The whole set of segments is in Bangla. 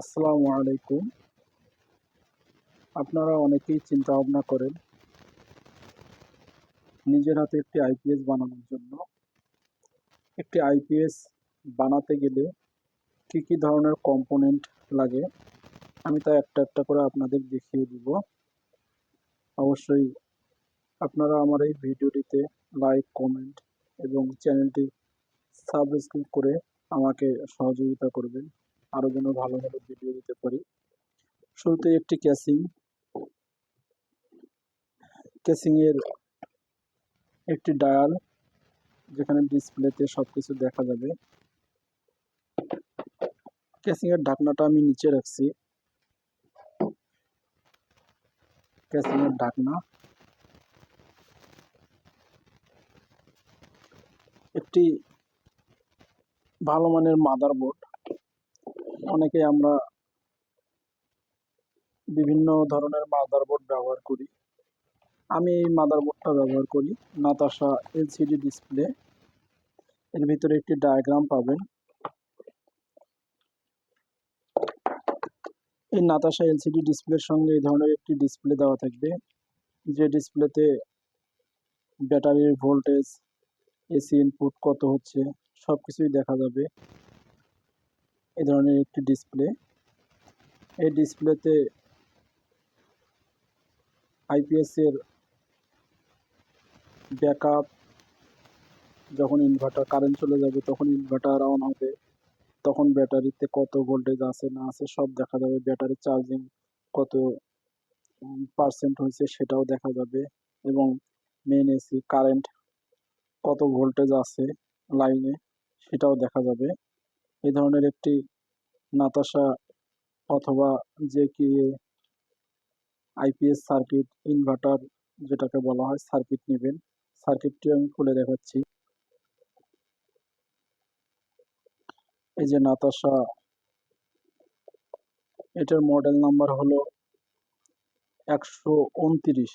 আসসালামু আলাইকুম। আপনারা অনেকেই চিন্তা ভাবনা করেন, নিজের হাতে একটি আইপিএস বানানোর জন্য। একটি আইপিএস বানাতে গেলে কি কি ধরনের কম্পোনেন্ট লাগে, আমি তা একটা একটা করে আপনাদের দেখিয়ে দিব। অবশ্যই আপনারা আমার এই ভিডিওটিতে লাইক, কমেন্ট এবং চ্যানেলটি সাবস্ক্রাইব করে আমাকে সহযোগিতা করবেন। আরও যেন ভালো ভালো ভিডিও দিতে পারি। শুরুতে একটি ক্যাসিং ক্যাসিংয়ের একটি ডায়াল যেখানে ডিসপ্লেতে সব কিছু দেখা যাবে। ক্যাসিংয়ের ঢাকনাটা আমি নিচে রাখছি। ক্যাসিংয়ের ঢাকনা। একটি ভালো মানের মাদারবোর্ড অনেকে আমরা বিভিন্ন ধরনের মাদারবোর্ড ব্যবহার করি। আমি এই মাদারবোর্ডটা ব্যবহার করি নাতাশা এলসিডি ডিসপ্লে এর ভিতরে একটি ডায়াগ্রাম পাবেন। এই নাতাশা এলসিডি ডিসপ্লের সঙ্গে এই ধরনের একটি ডিসপ্লে দেওয়া থাকবে, যে ডিসপ্লেতে ব্যাটারির ভোল্টেজ এসি ইনপুট কত হচ্ছে সব কিছুই দেখা যাবে। এই ধরনের একটি ডিসপ্লে এই ডিসপ্লেতে আইপিএস এর ব্যাকআপ যখন ইনভার্টার কারেন্ট চলে যাবে, তখন ইনভার্টার অন হবে। তখন ব্যাটারিতে কত ভোল্টেজ আছে, না আছে, সব দেখা যাবে। ব্যাটারি চার্জিং কত পার্সেন্ট হয়েছে সেটাও দেখা যাবে। এবং মেন এসি কারেন্ট কত ভোল্টেজ আছে লাইনে সেটাও দেখা যাবে। এই ধরনের একটি নাতাশা অথবা যে কি আইপিএস সার্কিট ইনভার্টার যেটাকে বলা হয়, সার্কিট নেবেন। সার্কিটটি আমি খুলে দেখাচ্ছি। এই যে নাতাশা, এটার মডেল নাম্বার হলো একশো উনত্রিশ।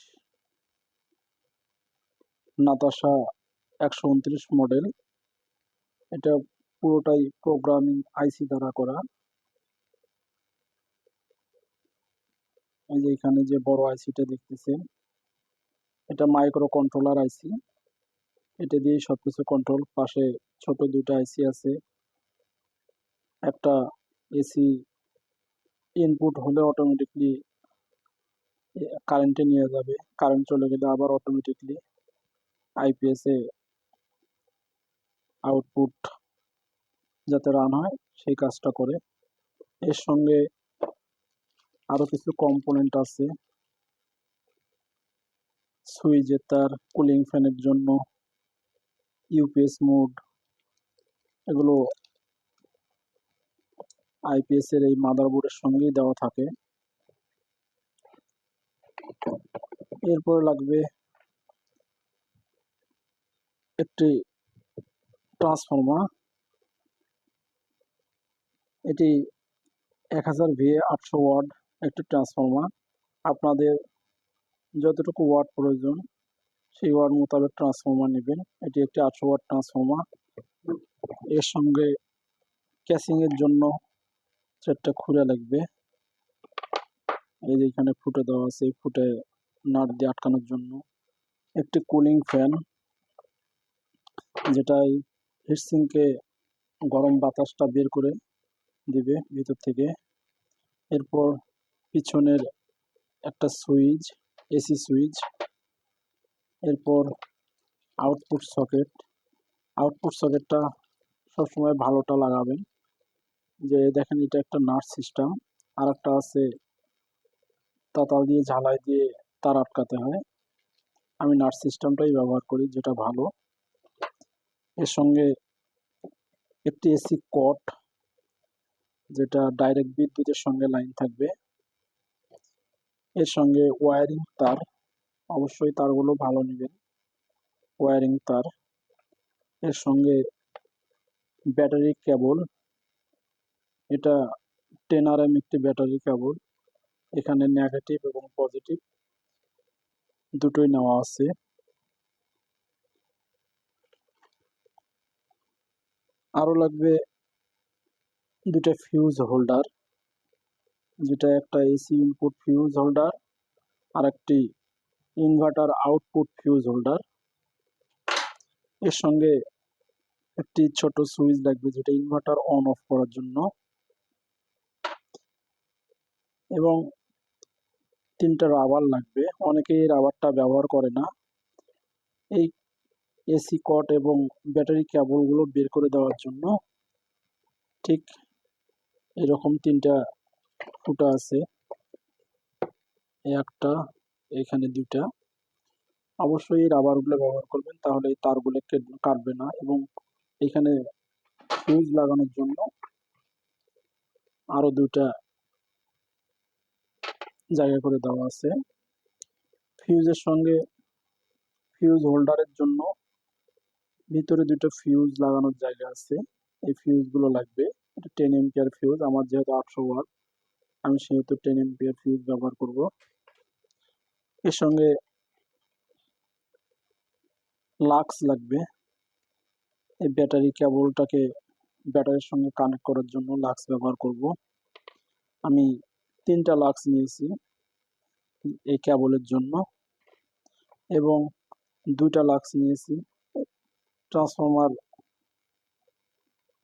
নাতাশা একশো উনত্রিশ মডেল। এটা পুরোটাই প্রোগ্রামিং আইসি দ্বারা করা। এই যে এখানে যে বড় আইসিটা দেখতেছেন, এটা মাইক্রো কন্ট্রোলার আইসি এটা দিয়ে সবকিছু কন্ট্রোল পাশে ছোট দুটো আইসি আছে। একটা এসি ইনপুট হলে অটোমেটিকলি কারেন্টে নিয়ে যাবে। কারেন্ট চলে গেলে আবার অটোমেটিকলি আইপিএসে আউটপুট যাতে রান হয়, সেই কাজটা করে। এর সঙ্গে আরও কিছু কম্পোনেন্ট আছে। সুইচের তার কুলিং ফ্যানের জন্য ইউপিএস মোড এগুলো আইপিএস এর এই মাদারবোর্ডের সঙ্গেই দেওয়া থাকে। এরপর লাগবে একটি ট্রান্সফর্মার এটি এক হাজার ভিএ আটশো ওয়াট একটি ট্রান্সফর্মার। আপনাদের যতটুকু ওয়াট প্রয়োজন, সেই ওয়াট মোতাবেক ট্রান্সফর্মার নেবেন। এটি একটি আটশো ওয়াট ট্রান্সফর্মার। এর সঙ্গে ক্যাসিংয়ের জন্য চারটা খুঁড়ে লাগবে। এই যে এখানে ফুটে দেওয়া আছে ফুটে নাট দিয়ে আটকানোর জন্য। একটি কুলিং ফ্যান, যেটাই হিটসিংকে গরম বাতাসটা বের করে দিবে ভিতর থেকে। এরপর পিছনের একটা সুইচ, এসি সুইচ। এরপর আউটপুট সকেট। আউটপুট সকেটটা সবসময় ভালোটা লাগাবেন। যে দেখেন এটা একটা নাট সিস্টেম। আর একটা আছে, তাতাল দিয়ে ঝালাই দিয়ে তার আটকাতে হয়। আমি নাট সিস্টেমটাই ব্যবহার করি, যেটা ভালো। এর সঙ্গে একটি এসি কট যেটা ডাইরেক্ট বিদ্যুতের সঙ্গে লাইন থাকবে। এর সঙ্গে ওয়ারিং তার, অবশ্যই তারগুলো ভালো নেবেন। ওয়ারিং তার, এর সঙ্গে ব্যাটারি কেবল এটা টেন আর এম একটি ব্যাটারি কেবল এখানে নেগেটিভ এবং পজিটিভ দুটোই নেওয়া আছে। আরও লাগবে দুটা ফিউজ হোল্ডার যেটা একটা এসি ইনপুট ফিউজ হোল্ডার আর একটি ইনভার্টার আউটপুট ফিউজ হোল্ডার এর সঙ্গে একটি ছোট সুইচ লাগবে যেটা ইনভার্টার অন অফ করার জন্য। এবং তিনটা রাবার লাগবে। অনেকে এই রাবারটা ব্যবহার করে না। এই এসি কট এবং ব্যাটারি কেবলগুলো বের করে দেওয়ার জন্য। ঠিক এরকম তিনটা ফুটা আছে। একটা এখানে দুইটা। অবশ্যই এই রাবারগুলো ব্যবহার করবেন, তাহলে এই তারগুলো কেট- কাটবে না এবং এখানে ফিউজ লাগানোর জন্য আরও দুটা জায়গা করে দেওয়া আছে। ফিউজের সঙ্গে ফিউজ হোল্ডারের জন্য ভিতরে দুটো ফিউজ লাগানোর জায়গা আছে। এই ফিউজগুলো লাগবে। এটা টেন এম্পিয়ার ফিউজ আমার যেহেতু আটশো ওয়াট আমি সেহেতু টেন এম্পিয়ার ফিউজ ব্যবহার করব। এর সঙ্গে লাক্স লাগবে। এই ব্যাটারি কেবলটাকে ব্যাটারির সঙ্গে কানেক্ট করার জন্য লাক্স ব্যবহার করব। আমি তিনটা লাক্স নিয়েছি এই কেবলের জন্য এবং দুইটা লাক্স নিয়েছি ট্রান্সফরমার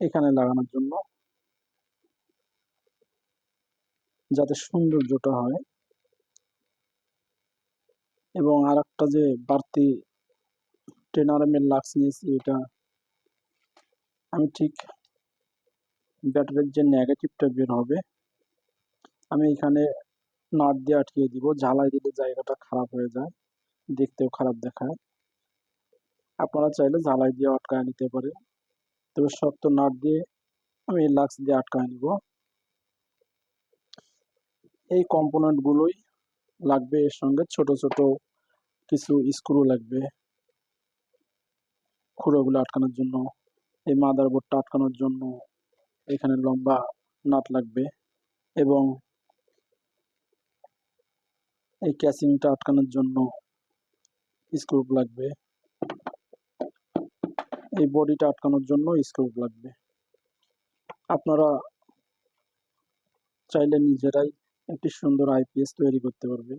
এখানে লাগানোর জন্য। যাতে সৌন্দর্যটা হয়। এবং আর একটা যে বাড়তি টেন লাক্স নিয়েছি এটা, আমি ঠিক ব্যাটারির যে নেগেটিভটা বের হবে, আমি এখানে নাট দিয়ে আটকিয়ে দিব ঝালাই দিলে জায়গাটা খারাপ হয়ে যায়, দেখতেও খারাপ দেখায়। আপনারা চাইলে ঝালাই দিয়ে আটকায় নিতে পারেন, তবে শক্ত নাট দিয়ে আমি লাক্স দিয়ে আটকায় নিব। এই কম্পোনেন্টগুলোই লাগবে এর সঙ্গে। ছোট ছোট কিছু স্ক্রু লাগবে খুঁড়োগুলো আটকানোর জন্য। এই মাদারবোর্ডটা আটকানোর জন্য এখানে লম্বা নাট লাগবে এবং এই ক্যাসিংটা আটকানোর জন্য স্ক্রু লাগবে। এই বডিটা আটকানোর জন্য স্ক্রু লাগবে। আপনারা চাইলে নিজেরাই একটি সুন্দর আইপিএস তৈরি করতে পারবে।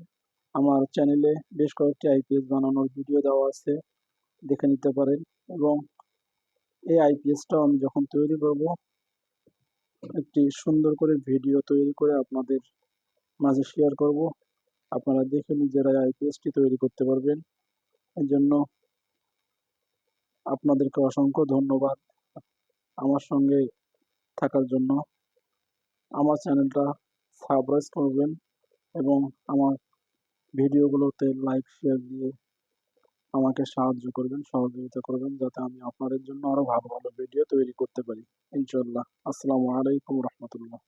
আমার চ্যানেলে বেশ কয়েকটি আইপিএস বানানোর ভিডিও দেওয়া আছে, দেখে নিতে পারেন। এবং এই আইপিএসটা আমি যখন তৈরি করব, একটি সুন্দর করে ভিডিও তৈরি করে আপনাদের মাঝে শেয়ার করব। আপনারা দেখে নিজেরাই আইপিএসটি তৈরি করতে পারবেন। এই জন্য আপনাদেরকে অসংখ্য ধন্যবাদ। আমার সঙ্গে থাকার জন্য আমার চ্যানেলটা সাবস্ক্রাইব করবেন এবং আমার ভিডিওগুলোতে লাইক শেয়ার দিয়ে আমাকে সাহায্য করবেন, সহযোগিতা করবেন যাতে আমি আপনাদের জন্য আরও ভালো ভালো ভিডিও তৈরি করতে পারি। ইনশাল্লাহ আসসালামু আলাইকুম রহমতুল্লাহ।